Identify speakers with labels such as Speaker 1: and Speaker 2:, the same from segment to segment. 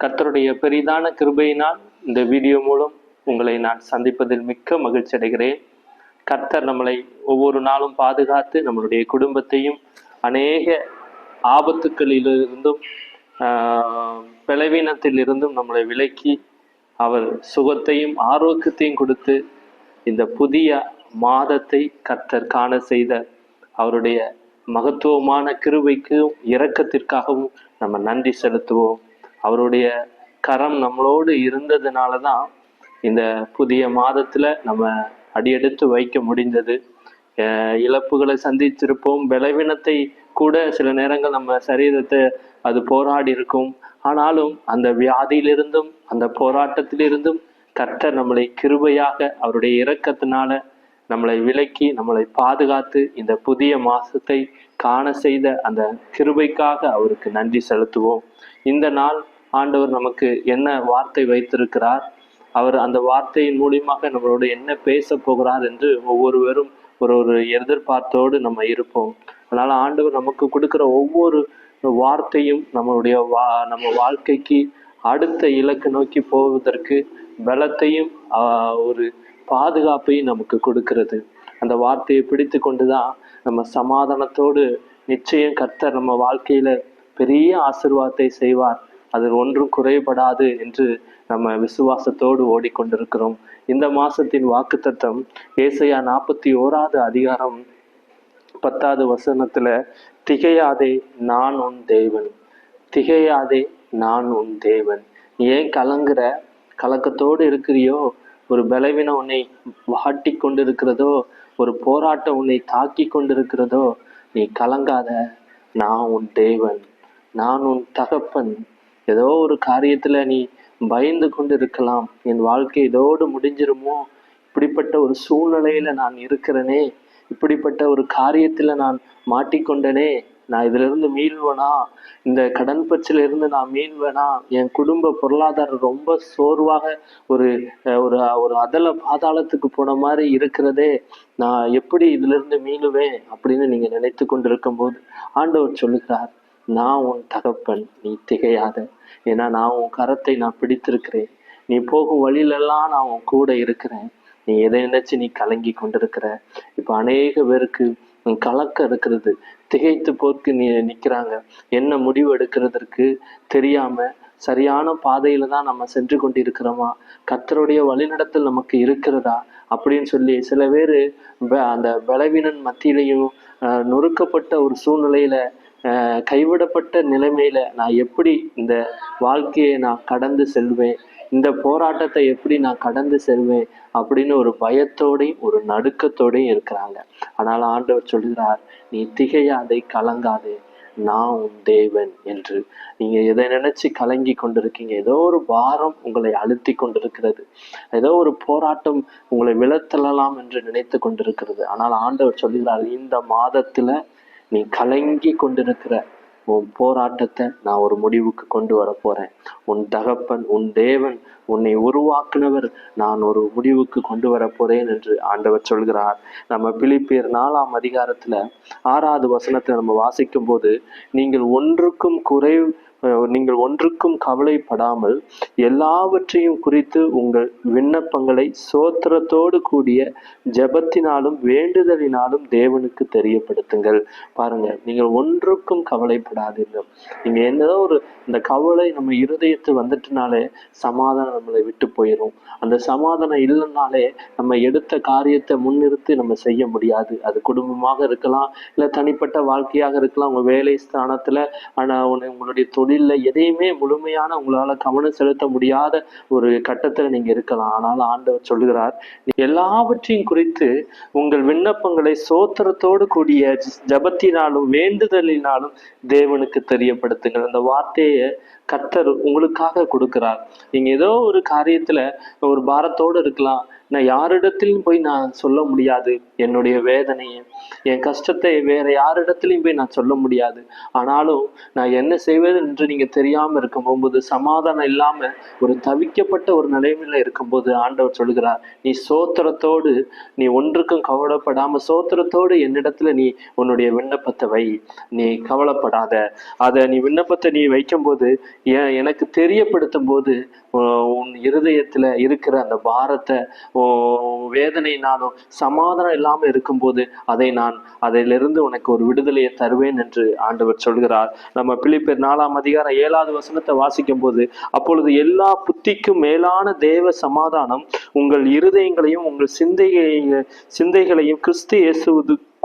Speaker 1: கர்த்தருடைய பெரிதான கிருபையினால் இந்த வீடியோ மூலம் உங்களை நான் சந்திப்பதில் மிக்க மகிழ்ச்சி அடைகிறேன். கர்த்தர் நம்மளை ஒவ்வொரு நாளும் பாதுகாத்து நம்மளுடைய குடும்பத்தையும் அநேக ஆபத்துக்களிலிருந்தும் பிளவீனத்திலிருந்தும் நம்மளை விலக்கி அவர் சுகத்தையும் ஆரோக்கியத்தையும் கொடுத்து இந்த புதிய மாதத்தை கர்த்தர் காண செய்த அவருடைய மகத்துவமான கிருபைக்கும் இரக்கத்திற்காகவும் நம்ம நன்றி செலுத்துவோம். அவருடைய கரம் நம்மளோடு இருந்ததுனால தான் இந்த புதிய மாதத்துல நம்ம அடியெடுத்து வைக்க முடிந்தது. அஹ் இழப்புகளை சந்திச்சிருப்போம். பலவீனத்தை கூட சில நேரங்கள் நம்ம சரீரத்தை அது போராடி இருக்கும். ஆனாலும் அந்த வியாதியிலிருந்தும் அந்த போராட்டத்திலிருந்தும் கர்த்தர் நம்மளை கிருபையாக அவருடைய இரக்கத்தினால நம்மளை விலக்கி நம்மளை பாதுகாத்து இந்த புதிய மாசத்தை காண செய்த அந்த கிருபைக்காக அவருக்கு நன்றி செலுத்துவோம். இந்த நாள் ஆண்டவர் நமக்கு என்ன வார்த்தை வைத்திருக்கிறார்? அவர் அந்த வார்த்தையின் மூலியமாக நம்மளோட என்ன பேச போகிறார் என்று ஒவ்வொருவரும் ஒரு ஒரு எதிர்பார்த்தோடு நம்ம இருப்போம். அதனால ஆண்டவர் நமக்கு கொடுக்குற ஒவ்வொரு வார்த்தையும் நம்மளுடைய வா நம்ம வாழ்க்கைக்கு அடுத்த இலக்கு நோக்கி போவதற்கு பலத்தையும் ஒரு பாதுகாப்பையும் நமக்கு கொடுக்கிறது. அந்த வார்த்தையை பிடித்து கொண்டுதான் நம்ம சமாதானத்தோடு நிச்சயம் கர்த்தர் நம்ம வாழ்க்கையில பெரிய ஆசிர்வாதத்தை செய்வார். அது ஒன்றும் குறைபடாது என்று நம்ம விசுவாசத்தோடு ஓடிக்கொண்டிருக்கிறோம். இந்த மாசத்தின் வாக்குத்தத்தம் ஏசையா நாற்பத்தி ஓராவது அதிகாரம் பத்தாவது வசனத்துல திகையாதே நான் உன் தேவன் திகையாதே நான் உன் தேவன். ஏன் கலங்குற கலக்கத்தோடு இருக்கிறியோ ஒரு பலவீனம் உன்னை வாட்டி கொண்டிருக்கிறதோ ஒரு போராட்டம் உன்னை தாக்கி கொண்டிருக்கிறதோ நீ கலங்காத. நான் உன் தேவன். நான் உன் தகப்பன். ஏதோ ஒரு காரியத்தில் நீ பயந்து கொண்டு இருக்கலாம் என் வாழ்க்கை இதோடு முடிஞ்சிருமோ? இப்படிப்பட்ட ஒரு சூழ்நிலையில் நான் இருக்கிறேனே. இப்படிப்பட்ட ஒரு காரியத்தில் நான் மாட்டிக்கொண்டனே. நான் இதுல இருந்து மீள்வேனா? இந்த கடன் பச்சில இருந்து நான் மீள்வேனா? என் குடும்ப பொருளாதாரம் ரொம்ப சோர்வாக ஒரு ஒரு ஒரு அதல பாதாளத்துக்கு போன மாதிரி இருக்கிறதே. நான் எப்படி இதுல இருந்து மீளுவேன் அப்படின்னு நீங்க நினைத்து கொண்டிருக்கும் போது ஆண்டவர் சொல்லுகிறார் நான் உன் தகப்பன் நீ திகையாத. ஏன்னா நான் உன் கரத்தை நான் பிடித்திருக்கிறேன். நீ போகும் வழியிலெல்லாம் நான் உன் கூட இருக்கிறேன். நீ எதை நினைச்சு நீ கலங்கி கொண்டிருக்கிற? இப்ப அநேக பேருக்கு கலக்கம் இருக்கிறது. திகைத்து போக்கு நீ நிற்கிறாங்க என்ன முடிவு எடுக்கிறதற்கு தெரியாமல் சரியான பாதையில் தான் நம்ம சென்று கொண்டிருக்கிறோமா? கத்தருடைய வழிநடத்தல் நமக்கு இருக்கிறதா? அப்படின்னு சொல்லி சில பேர் அந்த பலவீனன் மத்தியிலையும் நொறுக்கப்பட்ட ஒரு சூழ்நிலையில் கைவிடப்பட்ட நிலைமையில் நான் எப்படி இந்த வாழ்க்கையை நான் கடந்து செல்வேன்? இந்த போராட்டத்தை எப்படி நான் கடந்து செல்வேன் அப்படின்னு ஒரு பயத்தோடையும் ஒரு நடுக்கத்தோடையும் இருக்கிறாங்க. ஆனால் ஆண்டவர் சொல்கிறார் நீ திகையாதை கலங்காதே. நான் உன் தேவன் என்று. நீங்க எதை நினைச்சு கலங்கி கொண்டிருக்கீங்க. ஏதோ ஒரு பாரம் உங்களை அழுத்தி கொண்டிருக்கிறது. ஏதோ ஒரு போராட்டம் உங்களை விழத்தள்ளலாம் என்று நினைத்து கொண்டிருக்கிறது. ஆனால் ஆண்டவர் சொல்கிறார் இந்த மாதத்துல நீ கலங்கி கொண்டிருக்கிற உன் போராட்டத்தை நான் ஒரு முடிவுக்கு கொண்டு வர போறேன் உன் தகப்பன் உன் தேவன் உன்னை உருவாக்குனவர் நான் ஒரு முடிவுக்கு கொண்டு வர போறேன் என்று ஆண்டவர் சொல்கிறார். நம்ம பிலிப்பியர் நாலாம் அதிகாரத்துல ஆறாவது வசனத்தை நம்ம வாசிக்கும் போது நீங்கள் ஒன்றுக்கும் குறை நீங்கள் ஒன்றுக்கும் கவலைப்படாமல் எல்லாவற்றையும் குறித்து உங்கள் விண்ணப்பங்களை சோத்திரத்தோடு கூடிய ஜெபத்தினாலும் வேண்டுதலினாலும் தேவனுக்கு தெரியப்படுத்துங்கள். பாருங்க நீங்கள் ஒன்றுக்கும் கவலைப்படாதீர்கள். நீங்க என்னதோ ஒரு இந்த கவலை நம்ம இருதயத்து வந்துட்டுனாலே சமாதானம் நம்மளை விட்டு போயிடும் அந்த சமாதானம் இல்லைனாலே நம்ம எடுத்த காரியத்தை முன்னிறுத்தி நம்ம செய்ய முடியாது. அது குடும்பமாக இருக்கலாம் இல்லை தனிப்பட்ட வாழ்க்கையாக இருக்கலாம். உங்க வேலை ஸ்தானத்துல ஆனா உன- உங்களுடைய தொழில்ல எதையுமே முழுமையான உங்களால கவனம் செலுத்த முடியாத ஒரு கட்டத்துல நீங்க இருக்கலாம். ஆனால் ஆண்டவர் சொல்லுகிறார் எல்லாவற்றையும் குறித்து உங்கள் விண்ணப்பங்களை சோத்திரத்தோடு கூடிய ஜபத்தினாலும் வேண்டுதலினாலும் தேவனுக்கு தெரியப்படுத்துங்கள். அந்த வார்த்தையை கத்தர் உங்களுக்காக கொடுக்கிறார். நீங்க ஏதோ ஒரு காரியத்துல ஒரு பாரத்தோடு இருக்கலாம். நான் யாரிடத்திலும் போய் நான் சொல்ல முடியாது. என்னுடைய வேதனையை என் கஷ்டத்தை வேற யாரிடத்துலையும் போய் நான் சொல்ல முடியாது. ஆனாலும் நான் என்ன செய்வது என்று நீங்க தெரியாம இருக்கும் போகும்போது சமாதானம் இல்லாம ஒரு தவிக்கப்பட்ட ஒரு நிலைமையில இருக்கும்போது ஆண்டவர் சொல்கிறார் நீ சோத்திரத்தோடு நீ ஒன்றுக்கும் கவலைப்படாம சோத்திரத்தோடு என்னிடத்துல நீ உன்னுடைய விண்ணப்பத்தை வை. நீ கவலைப்படாத. அதை நீ விண்ணப்பத்தை நீ வைக்கும்போது ஏன் எனக்கு தெரியப்படுத்தும் போது உ- உன் இருதயத்துல இருக்கிற அந்த பாரத்தை வேதனையினாலும் சமாதானம் இல்லாம இருக்கும்போது அதை நான் அதிலிருந்து உனக்கு ஒரு விடுதலையை தருவேன் என்று ஆண்டவர் சொல்கிறார். நம்ம பிலிப்பியர் நாலாம் அதிகாரம் ஏழாவது வசனத்தை வாசிக்கும் போது அப்பொழுது எல்லா புத்திக்கும் மேலான தேவ சமாதானம் உங்கள் இருதயங்களையும் உங்கள் சிந்தையை சிந்தைகளையும் கிறிஸ்து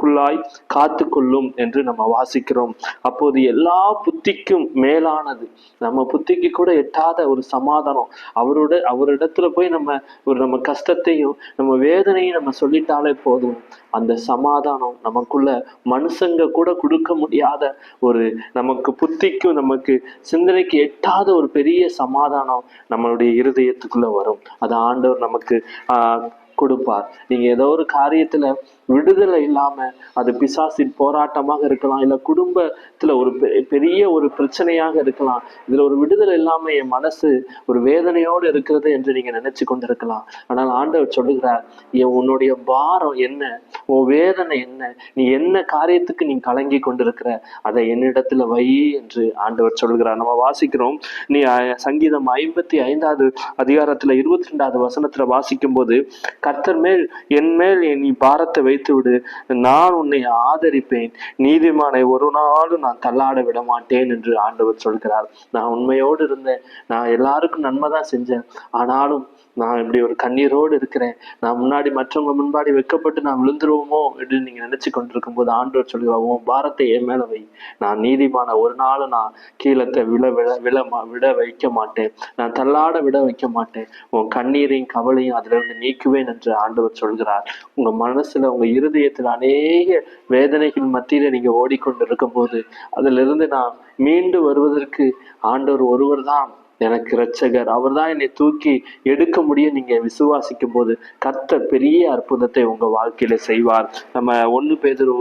Speaker 1: நமக்குள்ளாய் காத்து கொள்ளும் என்று நம்ம வாசிக்கிறோம். அப்போது எல்லா புத்திக்கும் மேலானது. நம்ம புத்திக்கு கூட எட்டாத ஒரு சமாதானம். அவரோட அவரிடத்துல போய் நம்ம ஒரு நம்ம கஷ்டத்தையும் நம்ம வேதனையும் நம்ம சொல்லிட்டாலே போதும். அந்த சமாதானம் நமக்குள்ள மனுஷங்க கூட கொடுக்க முடியாத ஒரு நமக்கு புத்திக்கும் நமக்கு சிந்தனைக்கு எட்டாத ஒரு பெரிய சமாதானம் நம்மளுடைய இருதயத்துக்குள்ள வரும். அது ஆண்டவர் நமக்கு ஆஹ் கொடுப்பார். நீங்க ஏதோ ஒரு காரியத்துல விடுதலை இல்லாம அது பிசாசின் போராட்டமாக இருக்கலாம் இல்ல குடும்பத்துல ஒரு பெ- பெரிய ஒரு பிரச்சனையாக இருக்கலாம். இதுல ஒரு விடுதலை இல்லாம என் மனசு ஒரு வேதனையோடு இருக்கிறது என்று நீங்க நினைச்சு கொண்டிருக்கலாம். ஆனால் ஆண்டவர் சொல்லுகிறார் என் உன்னுடைய பாரம் என்ன? உன் வேதனை என்ன? நீ என்ன காரியத்துக்கு நீ கலங்கி கொண்டிருக்கிற? அதை என்னிடத்துல வை என்று ஆண்டவர் சொல்கிறார் நம்ம வாசிக்கிறோம் நீ சங்கீதம் ஐம்பத்தி ஐந்தாவது அதிகாரத்துல இருபத்தி ரெண்டாவது வசனத்துல வாசிக்கும் போது கர்த்தர் மேல் என் மேல் நீ பாரத்தை வைத்து விடு நான் உன்னை ஆதரிப்பேன். நீதிமானை ஒரு நாளும் நான் தள்ளாட விட மாட்டேன் என்று ஆண்டவர் சொல்கிறார். நான் உண்மையோடு இருந்தேன். நான் எல்லாருக்கும் நன்மை தான் செஞ்சேன். ஆனாலும் நான் இப்படி ஒரு கண்ணீரோடு இருக்கிறேன். நான் முன்னாடி மற்றவங்க முன்பாடி வைக்கப்பட்டு நான் விழுந்துருவோமோ அப்படின்னு நீங்க நினைச்சு கொண்டிருக்கும் போது ஆண்டவர் சொல்லுவார் உன் பாரத்தை என் மேல வை. நான் நீதிமான ஒரு நாள் நான் கீழத்தை விழ விழ விழ மா- விட வைக்க மாட்டேன். நான் தள்ளாட விட வைக்க மாட்டேன். உன் கண்ணீரையும் கவலையும் அதிலிருந்து நீக்குவேன் என்று ஆண்டவர் சொல்கிறார். உங்க மனசுல உங்க இருதயத்தில் அநேக வேதனைகள் மத்தியில நீங்க ஓடிக்கொண்டு இருக்கும்போது போது அதிலிருந்து நான் மீண்டு வருவதற்கு ஆண்டவர் ஒருவர் தான். எனக்கு இரட்சகர். அவர்தான் என்னை தூக்கி எடுக்க முடியும். நீங்க விசுவாசிக்கும் போது கர்த்தர் பெரிய அற்புதத்தை உங்க வாழ்க்கையில செய்வார். நம்ம ஒன்று பேதுரு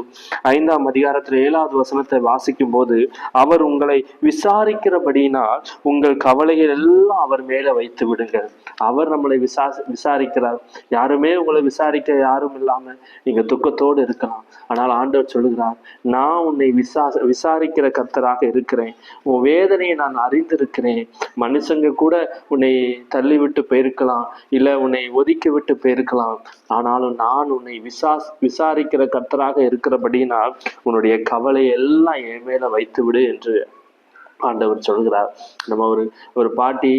Speaker 1: ஐந்தாம் அதிகாரத்தில் ஏழாவது வசனத்தை வாசிக்கும் போது அவர் உங்களை விசாரிக்கிறபடினால் உங்கள் கவலைகள் எல்லாம் அவர் மேல வைத்து விடுங்கள். அவர் நம்மளை விசா விசாரிக்கிறார். யாருமே உங்களை விசாரிக்க யாரும் இல்லாம நீங்க துக்கத்தோடு இருக்கலாம். ஆனால் ஆண்டவர் சொல்லுகிறார் நான் உன்னை விசா விசாரிக்கிற கர்த்தராக இருக்கிறேன். உன் வேதனையை நான் அறிந்திருக்கிறேன். மனுஷங்க கூட உன்னை தள்ளி விட்டு போயிருக்கலாம் இல்ல உன்னை ஒதுக்கி விட்டு போயிருக்கலாம். ஆனாலும் நான் உன்னை விசா விசாரிக்கிற கர்த்தராக இருக்கிறபடினால் உன்னுடைய கவலை எல்லாம் என் மேல வைத்து விடு என்று ஆண்டவர் சொல்கிறார். நம்ம ஒரு ஒரு பாட்டி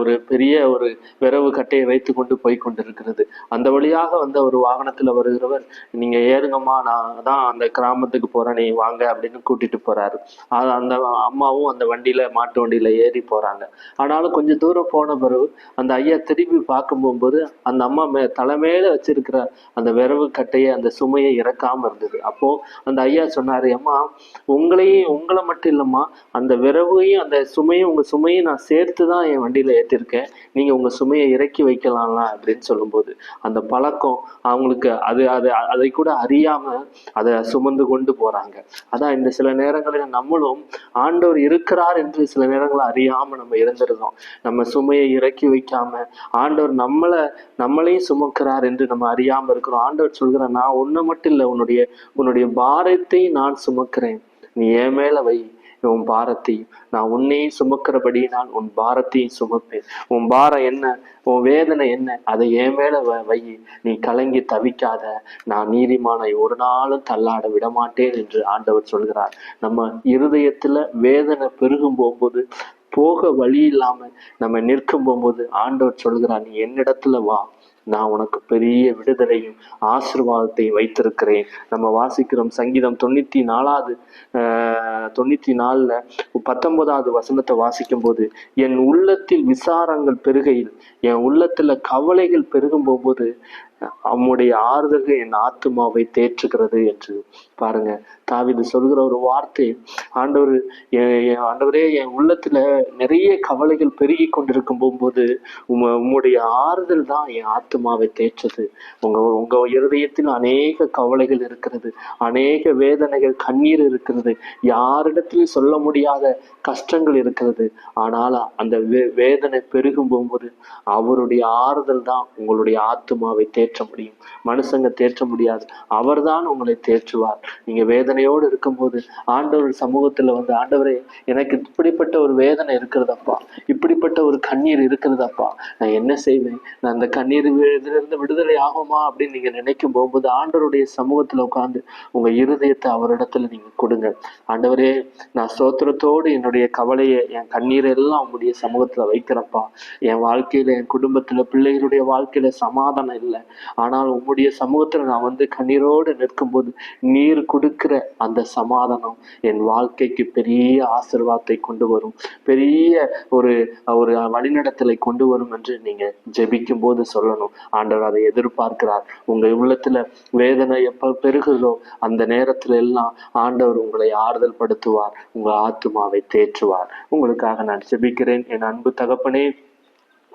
Speaker 1: ஒரு பெரிய ஒரு விரவு கட்டையை வைத்து கொண்டு போய் கொண்டிருக்கிறது. அந்த வழியாக வந்த ஒரு வாகனத்துல வருகிறவர் நீங்க ஏறுங்கம்மா நான் தான் அந்த கிராமத்துக்கு போறேன் நீ வாங்க அப்படின்னு கூட்டிட்டு போறாரு. அது அந்த அம்மாவும் அந்த வண்டியில மாட்டு வண்டியில ஏறி போறாங்க. ஆனாலும் கொஞ்சம் தூரம் போன பிறகு அந்த ஐயா திரும்பி பார்க்கும் போகும்போது அந்த அம்மா மே தலைமையில வச்சிருக்கிற அந்த விரவு கட்டையை அந்த சுமையை இறக்காம இருந்தது. அப்போ அந்த ஐயா சொன்னாரு அம்மா உங்களையும் உங்களை மட்டும் இல்லம்மா அந்த விரவையும் அந்த சுமையும் உங்க சுமையும் நான் சேர்த்து தான் என் வண்டியில ஏற்றிருக்கேன் நீங்க உங்க சுமையை இறக்கி வைக்கலாம்ல அப்படின்னு சொல்லும்போது அந்த பழக்கம் அவங்களுக்கு அது அது அதை கூட அறியாம அதை சுமந்து கொண்டு போறாங்க. அதான் இந்த சில நேரங்களில் நம்மளும் ஆண்டவர் இருக்கிறார் என்று சில நேரங்களில் அறியாம நம்ம இருந்திருந்தோம். நம்ம சுமையை இறக்கி வைக்காம ஆண்டவர் நம்மளை நம்மளையும் சுமக்கிறார் என்று நம்ம அறியாம இருக்கிறோம். ஆண்டவர் சொல்கிறேன் நான் ஒன்று மட்டும் இல்லை உன்னுடைய உன்னுடைய பாரத்தை நான் சுமக்கிறேன். நீ என் மேல வை. உன் பாரத்தையும். நான் உன்னையும் சுமக்கிறபடி நான் உன் பாரத்தையும் சுமப்பேன். உன் பாரம் என்ன? உன் வேதனை என்ன? அதை என் மேல வ- வை. நீ கலங்கி தவிக்காத. நான் நீதிமானை ஒரு நாளும் தள்ளாட விட மாட்டேன் என்று ஆண்டவர் சொல்கிறார். நம்ம இருதயத்துல வேதனை பெருகும் போகும்போது போக வழி இல்லாம நம்ம நிற்கும் போகும்போது ஆண்டவர் சொல்கிறார் நீ என்னிடத்துல வா. நான் உனக்கு பெரிய விடுதலையும் ஆசீர்வாதத்தையும் வைத்திருக்கிறேன். நம்ம வாசிக்கிறோம் சங்கீதம் தொண்ணூத்தி நாலாவது ஆஹ், தொண்ணூத்தி நாலுல பத்தொன்பதாவது வசனத்தை வாசிக்கும் போது என் உள்ளத்தில் விசாரங்கள் பெருகையில் என் உள்ளத்துல கவலைகள் பெருகும் போகும்போது அவனுடைய ஆறுதல்கள் என் ஆத்துமாவை தேற்றுகிறது என்று பாருங்க. தாவிது சொல்கிற ஒரு வார்த்தை ஆண்டவர் என் ஆண்டவரே என் உள்ளத்துல நிறைய கவலைகள் பெருகி கொண்டிருக்கும் போகும்போது உம உம்முடைய ஆறுதல் தான் என் ஆத்துமாவை தேய்ச்சது உங்க உங்க இருதயத்தில் அநேக கவலைகள் இருக்கிறது அநேக வேதனைகள் கண்ணீர் இருக்கிறது யாரிடத்திலும் சொல்ல முடியாத கஷ்டங்கள் இருக்கிறது. ஆனால் அந்த வே வேதனை பெருகும் போகும்போது அவருடைய ஆறுதல் தான் உங்களுடைய ஆத்துமாவை தேற்ற முடியும். மனுஷங்க தேற்ற முடியாது. அவர்தான் உங்களை தேற்றுவார். நீங்க வேதனையோடு இருக்கும்போது ஆண்டவர் சமூகத்துல வந்து ஆண்டவரே எனக்கு இப்படிப்பட்ட ஒரு வேதனை இருக்கிறதப்பா. இப்படிப்பட்ட ஒரு கண்ணீர் இருக்கிறதப்பா. நான் என்ன செய்வேன்? நான் அந்த கண்ணீர் இதிலிருந்து விடுதலை ஆகுமா? அப்படின்னு நீங்க நினைக்கும் போகும்போது ஆண்டவருடைய சமூகத்துல உட்கார்ந்து உங்க இருதயத்தை அவரிடத்துல நீங்க கொடுங்க. ஆண்டவரே நான் சோத்திரத்தோடு என்னுடைய கவலையை என் கண்ணீரை எல்லாம் உங்களுடைய சமூகத்துல வைக்கிறப்பா. என் வாழ்க்கையில என் குடும்பத்துல பிள்ளைகளுடைய வாழ்க்கையில சமாதானம் இல்லை. ஆனால் உங்களுடைய சமூகத்தில் நான் வந்து கண்ணீரோடு நிற்கும்போது நீர் கொடுக்கிற அந்த சமாதானம் என் வாழ்க்கைக்கு பெரிய ஆசிர்வாதத்தை கொண்டு வரும். பெரிய ஒரு ஒரு வழிநடத்தலை கொண்டு வரும் என்று நீங்க ஜெபிக்கும் போது சொல்லணும். ஆண்டவர் அதை எதிர்பார்க்கிறார். உங்க உள்ளத்துல வேதனை எப்ப பெருகுதோ அந்த நேரத்தில் எல்லாம் ஆண்டவர் உங்களை ஆறுதல் படுத்துவார் உங்க ஆத்துமாவை தேற்றுவார். உங்களுக்காக நான் ஜெபிக்கிறேன். என் அன்பு தகப்பனே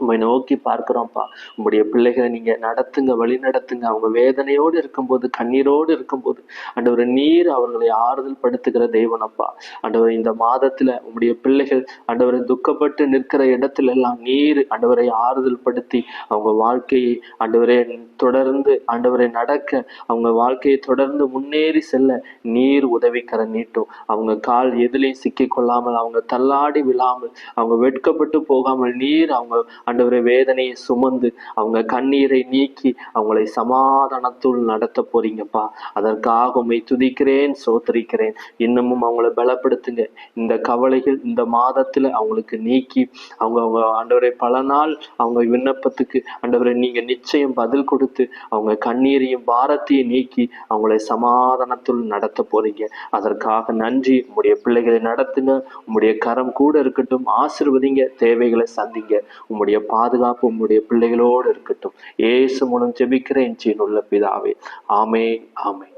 Speaker 1: உண்மை நோக்கி பார்க்குறோம்ப்பா. உங்களுடைய பிள்ளைகளை நீங்க நடத்துங்க வழி நடத்துங்க. அவங்க வேதனையோடு இருக்கும்போது கண்ணீரோடு இருக்கும்போது அண்டவர் நீர் அவர்களை ஆறுதல் படுத்துகிற தெய்வனப்பா. அண்டவர் இந்த மாதத்துல உங்களுடைய பிள்ளைகள் அண்டவரை துக்கப்பட்டு நிற்கிற இடத்துல எல்லாம் நீர் அண்டவரை ஆறுதல் படுத்தி அவங்க வாழ்க்கையை அண்டவரை தொடர்ந்து ஆண்டவரை நடக்க அவங்க வாழ்க்கையை தொடர்ந்து முன்னேறி செல்ல நீர் உதவிக்கர நீட்டும். அவங்க கால் எதிலையும் சிக்கி கொள்ளாமல் அவங்க தள்ளாடி விழாமல் அவங்க வெட்கப்பட்டு போகாமல் நீர் அவங்க ஆண்டவரை வேதனையை சுமந்து அவங்க கண்ணீரை நீக்கி அவங்களை சமாதானத்துள் நடத்த போறீங்கப்பா. அதற்காக உண்மை துதிக்கிறேன் சோத்தரிக்கிறேன் இன்னமும் அவங்கள பலப்படுத்துங்க. இந்த கவலைகள் இந்த மாதத்துல அவங்களுக்கு நீக்கி அவங்க அவங்க ஆண்டவரை பல நாள் அவங்க விண்ணப்பத்துக்கு ஆண்டவரை நீங்க நிச்சயம் பதில் கொடுத்து அவங்க கண்ணீரையும் பாரத்தையும் நீக்கி அவங்களை சமாதானத்துள் நடத்த போறீங்க. அதற்காக நன்றி. உங்களுடைய பிள்ளைகளை நடத்துங்க. உங்களுடைய கரம் கூட இருக்கட்டும். ஆசிர்வதிங்க. தேவைகளை சந்திங்க. உங்களுடைய பாதுகாப்பு உம்முடைய பிள்ளைகளோடு இருக்கட்டும். ஏசு மூலம் ஜெபிக்கிறேன் உள்ள பிதாவே. ஆமே ஆமே